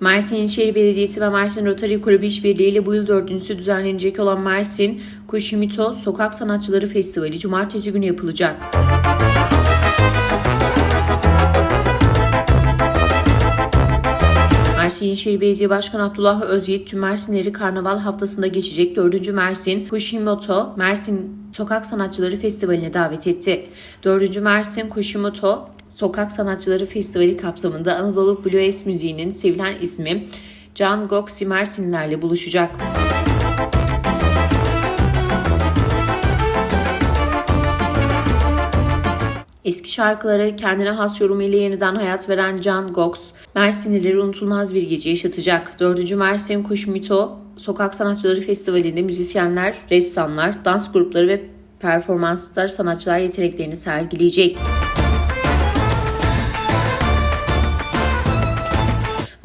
Mersin İlçehir Belediyesi ve Mersin Rotary Kulübü işbirliğiyle bu yıl dördüncüsü düzenlenecek olan Mersin Kushimito Sokak Sanatçıları Festivali cumartesi günü yapılacak. Mersin İlçehir Belediye Başkanı Abdullah Özyiğit tüm Mersinleri Karnaval haftasında geçecek 4. Mersin Kushimoto Mersin Sokak Sanatçıları Festivali'ne davet etti. 4. Mersin Kushimoto Sokak Sanatçıları Festivali kapsamında Anadolu Blues müziğinin sevilen ismi Can Goksi Mersinlilerle buluşacak. Eski şarkıları kendine has yorumuyla yeniden hayat veren Can Gox, Mersinlileri unutulmaz bir gece yaşatacak. 4. Mersin Kuşmito Sokak Sanatçıları Festivali'nde müzisyenler, ressamlar, dans grupları ve performanslar sanatçılar yeteneklerini sergileyecek.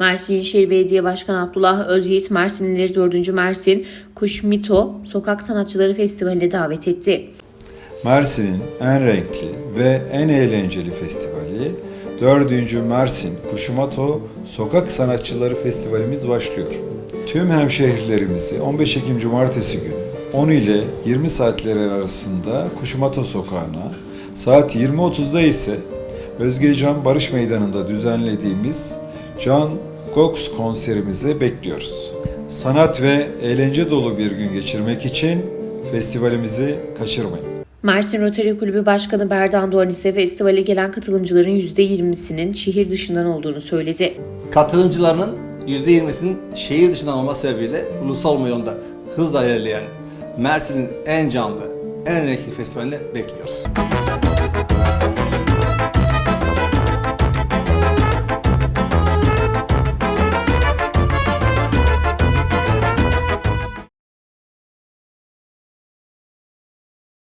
Mersin Şehir Belediye Başkanı Abdullah Özyiğit Mersinlileri 4. Mersin Kuşmito Sokak Sanatçıları Festivali'ne davet etti. Mersin'in en renkli ve en eğlenceli festivali 4. Mersin Kuşumato Sokak Sanatçıları Festivalimiz başlıyor. Tüm hemşehrilerimizi 15 Ekim Cumartesi günü 10 ile 20 saatleri arasında Kuşumato Sokağı'na, saat 20.30'da ise Özgecan Barış Meydanı'nda düzenlediğimiz Can Gox konserimize bekliyoruz. Sanat ve eğlence dolu bir gün geçirmek için festivalimizi kaçırmayın. Mersin Rotary Kulübü Başkanı Berdan Doğan ise festivale gelen katılımcıların %20'sinin şehir dışından olduğunu söyledi. Katılımcılarının %20'sinin şehir dışından olması sebebiyle ulusal yolda hızla ilerleyen Mersin'in en canlı, en renkli festivalini bekliyoruz.